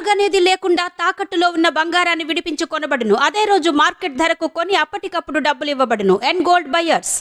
అడుగనేది లేకుండా తాకట్టులో ఉన్న బంగారాన్ని విడిపించి కొనబడును అదే రోజు మార్కెట్ ధరకు కొని అప్పటికప్పుడు డబ్బులు ఇవ్వబడును. అండ్ గోల్డ్ బయర్స్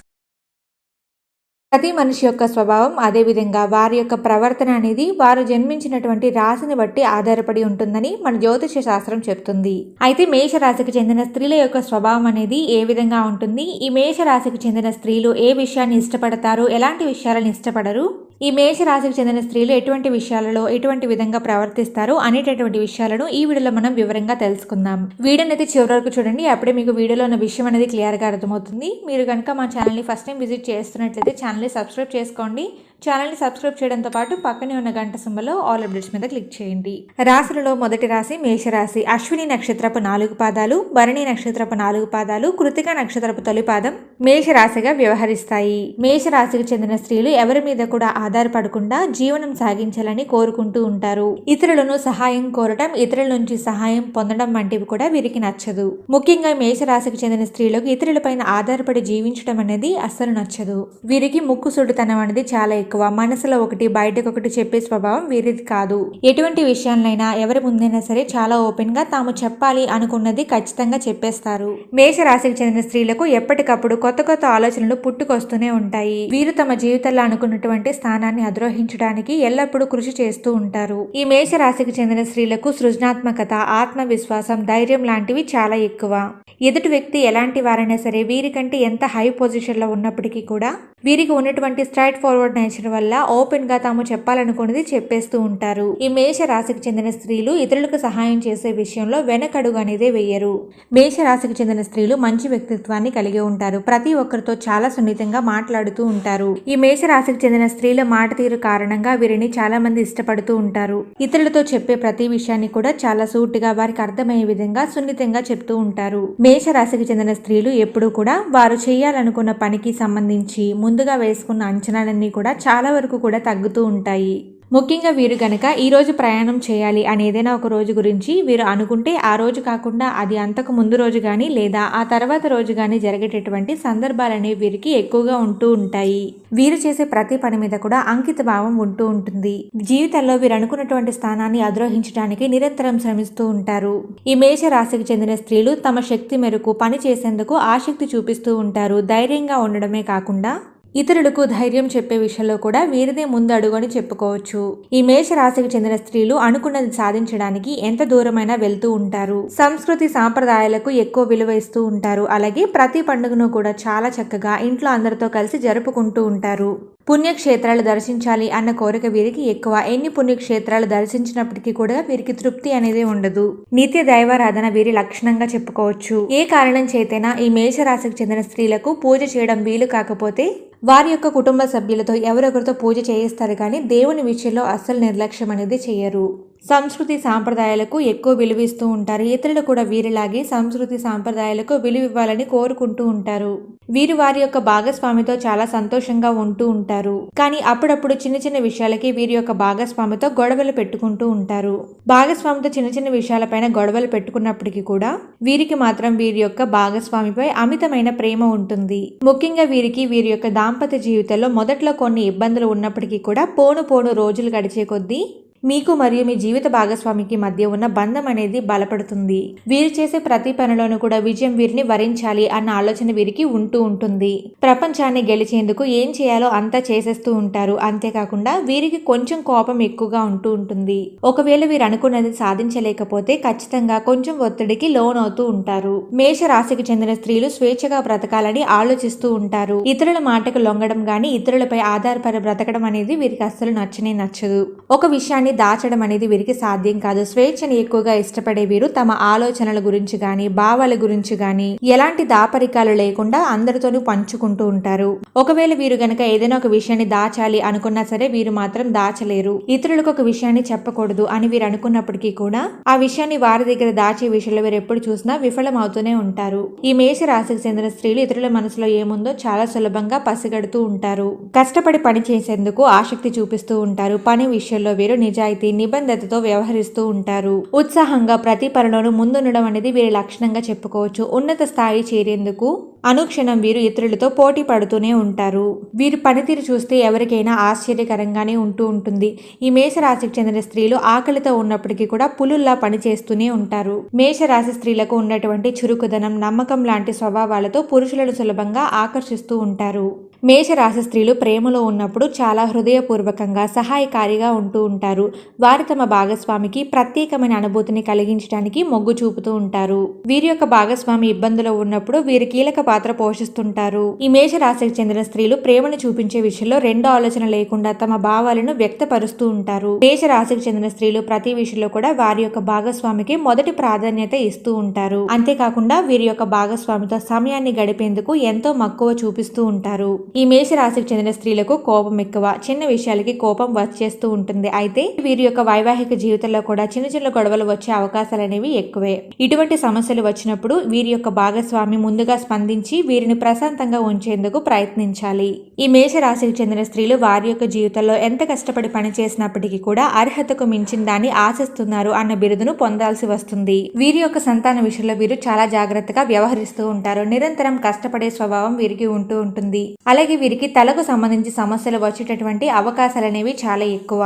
ప్రతి మనిషి యొక్క స్వభావం అదేవిధంగా వారి యొక్క ప్రవర్తన అనేది వారు జన్మించినటువంటి రాశిని బట్టి ఆధారపడి ఉంటుందని మన జ్యోతిష శాస్త్రం చెప్తుంది. అయితే మేష రాశికి చెందిన స్త్రీల యొక్క స్వభావం అనేది ఏ విధంగా ఉంటుంది? ఈ మేష రాశికి చెందిన స్త్రీలు ఏ విషయాన్ని ఇష్టపడతారు? ఎలాంటి విషయాలను ఇష్టపడరు? ఈ మేష రాశికి చెందిన స్త్రీలు ఎటువంటి విషయాలలో ఎటువంటి విధంగా ప్రవర్తిస్తారు అనేటటువంటి విషయాలను ఈ వీడియోలో మనం వివరంగా తెలుసుకుందాం. వీడియోని అయితే చివరి వరకు చూడండి. అప్పుడే మీకు వీడియోలో ఉన్న విషయం అనేది క్లియర్గా అర్థమవుతుంది. మీరు కనుక మా ఛానల్ని ఫస్ట్ టైం విజిట్ చేస్తున్నట్లయితే ఛానల్ని సబ్స్క్రైబ్ చేసుకోండి. ఛానల్ని సబ్స్క్రైబ్ చేయడంతో పాటు పక్కనే ఉన్న గంట సింబల్లో ఆల్ అప్డేట్స్ మీద క్లిక్ చేయండి. రాశులలో మొదటి రాశి మేషరాశి. అశ్విని నక్షత్రపు నాలుగు పాదాలు భరణి నక్షత్రపు నాలుగు పాదాలు కృతిక నక్షత్రపు తొలి పాదం మేషరాశిగా వ్యవహరిస్తాయి. మేషరాశికి చెందిన స్త్రీలు ఎవరి మీద కూడా ఆధారపడకుండా జీవనం సాగించాలని కోరుకుంటూ ఉంటారు. ఇతరులను సహాయం కోరటం ఇతరుల నుంచి సహాయం పొందడం వంటివి కూడా వీరికి నచ్చదు. ముఖ్యంగా మేషరాశికి చెందిన స్త్రీలకు ఇతరులపైన ఆధారపడి జీవించడం అనేది అస్సలు నచ్చదు. వీరికి ముక్కు సుడుతనం అనేది చాలా ఎక్కువ. మనసులో ఒకటి బయటకు ఒకటి చెప్పే స్వభావం వీరిది కాదు. ఎటువంటి విషయాలైనా ఎవరి ముందైనా సరే చాలా ఓపెన్గా తాము చెప్పాలి అనుకున్నది ఖచ్చితంగా చెప్పేస్తారు. మేష రాశికి చెందిన స్త్రీలకు ఎప్పటికప్పుడు కొత్త కొత్త ఆలోచనలు పుట్టుకొస్తూనే ఉంటాయి. వీరు తమ జీవితంలో అనుకున్నటువంటి స్థానాన్ని అధిరోహించడానికి ఎల్లప్పుడూ కృషి చేస్తూ ఉంటారు. ఈ మేష రాశికి చెందిన స్త్రీలకు సృజనాత్మకత ఆత్మవిశ్వాసం ధైర్యం లాంటివి చాలా ఎక్కువ. ఎదుటి వ్యక్తి ఎలాంటి వారైనా సరే వీరికంటే ఎంత హై పొజిషన్లో ఉన్నప్పటికీ కూడా వీరికి ఉన్నటువంటి స్ట్రైట్ ఫార్వర్డ్ నేచర్ వల్ల ఓపెన్గా తాము చెప్పాలనుకున్నది చెప్పేస్తూ ఉంటారు. ఈ మేష రాశికి చెందిన స్త్రీలు ఇతరులకు సహాయం చేసే విషయంలో వెనకడుగు అనేది వేయరు. మేష రాశికి చెందిన స్త్రీలు మంచి వ్యక్తిత్వాన్ని కలిగి ఉంటారు. ప్రతి ఒక్కరితో చాలా సున్నితంగా మాట్లాడుతూ ఉంటారు. ఈ మేష రాశికి చెందిన స్త్రీల మాట తీరు కారణంగా వీరిని చాలా మంది ఇష్టపడుతూ ఉంటారు. ఇతరులతో చెప్పే ప్రతి విషయాన్ని కూడా చాలా సూటిగా వారికి అర్థమయ్యే విధంగా సున్నితంగా చెప్తూ ఉంటారు. మేష రాశికి చెందిన స్త్రీలు ఎప్పుడూ కూడా వారు చేయాలనుకున్న పనికి సంబంధించి ముందుగా వేసుకున్న అంచనాలన్నీ కూడా చాలా వరకు కూడా తగ్గుతూ ఉంటాయి. ముఖ్యంగా వీరు గనక ఈరోజు ప్రయాణం చేయాలి అని ఏదైనా ఒక రోజు గురించి వీరు అనుకుంటే ఆ రోజు కాకుండా అది అంతకు ముందు రోజు కానీ లేదా ఆ తర్వాత రోజు కానీ జరిగేటటువంటి సందర్భాలనే వీరికి ఎక్కువగా ఉంటూ ఉంటాయి. వీరు చేసే ప్రతి పని మీద కూడా అంకిత భావం ఉంటూ ఉంటుంది. జీవితంలో వీరు అనుకున్నటువంటి స్థానాన్ని అధిరోహించడానికి నిరంతరం శ్రమిస్తూ ఉంటారు. ఈ మేష రాశికి చెందిన స్త్రీలు తమ శక్తి మేరకు పని చేసేందుకు ఆసక్తి చూపిస్తూ ఉంటారు. ధైర్యంగా ఉండడమే కాకుండా ఇతరులకు ధైర్యం చెప్పే విషయంలో కూడా వీరిదే ముందు అడుగు చెప్పుకోవచ్చు. ఈ మేష రాశికి చెందిన స్త్రీలు అనుకున్నది సాధించడానికి ఎంత దూరమైనా వెళ్తూ ఉంటారు. సంస్కృతి సాంప్రదాయాలకు ఎక్కువ విలువ ఇస్తూ ఉంటారు. అలాగే ప్రతి పండుగను కూడా చాలా చక్కగా ఇంట్లో అందరితో కలిసి జరుపుకుంటూ ఉంటారు. పుణ్యక్షేత్రాలు దర్శించాలి అన్న కోరిక వీరికి ఎక్కువ. ఎన్ని పుణ్యక్షేత్రాలు దర్శించినప్పటికీ కూడా వీరికి తృప్తి అనేది ఉండదు. నిత్య దైవారాధన వీరి లక్షణంగా చెప్పుకోవచ్చు. ఏ కారణం చేతైనా ఈ మేషరాశికి చెందిన స్త్రీలకు పూజ చేయడం వీలు కాకపోతే వారి యొక్క కుటుంబ సభ్యులతో ఎవరొకరితో పూజ చేయిస్తారు కానీ దేవుని విషయంలో అస్సలు నిర్లక్ష్యం అనేది చేయరు. సంస్కృతి సాంప్రదాయాలకు ఎక్కువ విలువిస్తూ ఉంటారు. ఇతరులు కూడా వీరిలాగే సంస్కృతి సాంప్రదాయాలకు విలువ ఇవ్వాలని కోరుకుంటూ ఉంటారు. వీరు వారి యొక్క భాగస్వామితో చాలా సంతోషంగా ఉంటూ ఉంటారు. కానీ అప్పుడప్పుడు చిన్న చిన్న విషయాలకి వీరి యొక్క భాగస్వామితో గొడవలు పెట్టుకుంటూ ఉంటారు. భాగస్వామితో చిన్న చిన్న విషయాలపైన గొడవలు పెట్టుకున్నప్పటికీ కూడా వీరికి మాత్రం వీరి యొక్క భాగస్వామిపై అమితమైన ప్రేమ ఉంటుంది. ముఖ్యంగా వీరికి వీరి యొక్క దాంపత్య జీవితంలో మొదట్లో కొన్ని ఇబ్బందులు ఉన్నప్పటికీ కూడా పోను పోను రోజులు గడిచే కొద్దీ మీకు మరియు మీ జీవిత భాగస్వామికి మధ్య ఉన్న బంధం అనేది బలపడుతుంది. వీరు చేసే ప్రతి పనిలోనూ కూడా విజయం వీరిని వరించాలి అన్న ఆలోచన వీరికి ఉంటూ ఉంటుంది. ప్రపంచాన్ని గెలిచేందుకు ఏం చేయాలో అంతా చేసేస్తూ ఉంటారు. అంతేకాకుండా వీరికి కొంచెం కోపం ఎక్కువగా ఉంటూ ఉంటుంది. ఒకవేళ వీరు అనుకున్నది సాధించలేకపోతే ఖచ్చితంగా కొంచెం ఒత్తిడికి లోన్ అవుతూ ఉంటారు. మేష రాశికి చెందిన స్త్రీలు స్వేచ్ఛగా బ్రతకాలని ఆలోచిస్తూ ఉంటారు. ఇతరుల మాటకు లొంగడం గాని ఇతరులపై ఆధారపడి బ్రతకడం అనేది వీరికి అస్సలు నచ్చనే నచ్చదు. ఒక విషయాన్ని దాచడం అనేది వీరికి సాధ్యం కాదు. స్వేచ్ఛని ఎక్కువగా ఇష్టపడే వీరు తమ ఆలోచనల గురించి గాని భావాల గురించి గాని ఎలాంటి దాపరికాలు లేకుండా అందరితోనూ పంచుకుంటూ ఉంటారు. ఒకవేళ వీరు గనక ఏదైనా ఒక విషయాన్ని దాచాలి అనుకున్నా సరే వీరు మాత్రం దాచలేరు. ఇతరులకు ఒక విషయాన్ని చెప్పకూడదు అని వీరు అనుకున్నప్పటికీ కూడా ఆ విషయాన్ని వారి దగ్గర దాచే విషయంలో వీరు ఎప్పుడు చూసినా విఫలం అవుతూనే ఉంటారు. ఈ మేష రాశికి చెందిన స్త్రీలు ఇతరుల మనసులో ఏముందో చాలా సులభంగా పసిగడుతూ ఉంటారు. కష్టపడి పని చేసేందుకు ఆసక్తి చూపిస్తూ ఉంటారు. పని విషయంలో వీరు నిజాయితీ నిబంధతతో వ్యవహరిస్తూ ఉంటారు. ఉత్సాహంగా ప్రతి పనిలోనూ ముందుండడం అనేది వీరి లక్షణంగా చెప్పుకోవచ్చు. ఉన్నత స్థాయి చేరేందుకు అనుక్షణం వీరు ఇతరులతో పోటీ పడుతూనే ఉంటారు. వీరు పనితీరు చూస్తే ఎవరికైనా ఆశ్చర్యకరంగానే ఉంటూ ఉంటుంది. ఈ మేషరాశికి చెందిన స్త్రీలు ఆకలితో ఉన్నప్పటికీ కూడా పులుల్లా పనిచేస్తూనే ఉంటారు. మేషరాశి స్త్రీలకు ఉన్నటువంటి చురుకుదనం నమ్మకం లాంటి స్వభావాలతో పురుషులను సులభంగా ఆకర్షిస్తూ ఉంటారు. మేషరాశి స్త్రీలు ప్రేమలో ఉన్నప్పుడు చాలా హృదయపూర్వకంగా సహాయకారిగా ఉంటూ ఉంటారు. వారు తమ భాగస్వామికి ప్రత్యేకమైన అనుభూతిని కలిగించడానికి మొగ్గు చూపుతూ ఉంటారు. వీరి యొక్క భాగస్వామి ఇబ్బందులో ఉన్నప్పుడు వీరు కీలక పాత్ర పోషిస్తుంటారు. ఈ మేషరాశికి చెందిన స్త్రీలు ప్రేమను చూపించే విషయంలో రెండో ఆలోచన లేకుండా తమ భావాలను వ్యక్తపరుస్తూ ఉంటారు. మేషరాశికి చెందిన స్త్రీలు ప్రతి విషయంలో కూడా వారి యొక్క భాగస్వామికి మొదటి ప్రాధాన్యత ఇస్తూ ఉంటారు. అంతేకాకుండా వీరి యొక్క భాగస్వామితో సమయాన్ని గడిపేందుకు ఎంతో మక్కువ చూపిస్తూ ఉంటారు. ఈ మేషరాశికి చెందిన స్త్రీలకు కోపం ఎక్కువ చిన్న విషయాలకి కోపం వచ్చేస్తూ ఉంటుంది. అయితే వీరి యొక్క వైవాహిక జీవితంలో కూడా చిన్న చిన్న గొడవలు వచ్చే అవకాశాలు అనేవి ఎక్కువే. ఇటువంటి సమస్యలు వచ్చినప్పుడు వీరి యొక్క భాగస్వామి ముందుగా స్పందించి వీరిని ప్రశాంతంగా ఉంచేందుకు ప్రయత్నించాలి. ఈ మేషరాశికి చెందిన స్త్రీలు వారి యొక్క జీవితంలో ఎంత కష్టపడి పని చేసినప్పటికీ కూడా అర్హతకు మించిన దాన్ని ఆశిస్తున్నారు అన్న బిరుదును పొందాల్సి వస్తుంది. వీరి యొక్క సంతాన విషయంలో వీరు చాలా జాగ్రత్తగా వ్యవహరిస్తూ ఉంటారు. నిరంతరం కష్టపడే స్వభావం వీరికి ఉంటూ ఉంటుంది. అలాగే వీరికి తలకు సంబంధించి సమస్యలు వచ్చేటటువంటి అవకాశాలు అనేవి చాలా ఎక్కువ.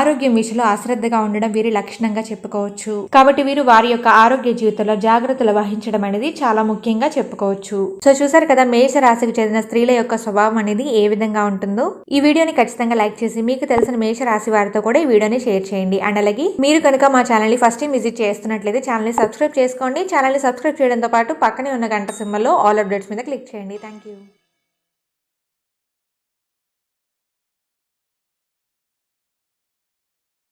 ఆరోగ్యం విషయంలో అశ్రద్ధగా ఉండడం వీరి లక్షణంగా చెప్పుకోవచ్చు. కాబట్టి వీరు వారి యొక్క ఆరోగ్య జీవితంలో జాగ్రత్తలు వహించడం అనేది చాలా ముఖ్యంగా చెప్పుకోవచ్చు. సో చూసారు కదా మేష రాశికి చెందిన స్త్రీల యొక్క స్వభావం అనేది ఏ విధంగా ఉంటుందో ఈ వీడియోని ఖచ్చితంగా లైక్ చేసి మీకు తెలిసిన మేష రాశి వారితో కూడా ఈ వీడియోని షేర్ చేయండి. అండ్ అలాగే మీరు కనుక మా ఛానల్ని ఫస్ట్ టైం విజిట్ చేస్తున్నట్లయితే ఛానల్ని సబ్స్క్రైబ్ చేసుకోండి. ఛానల్ని సబ్స్క్రైబ్ చేయడంతో పాటు పక్కనే ఉన్న గంట సింబల్లో ఆల్ అప్డేట్స్ మీద క్లిక్ చేయండి. Thank you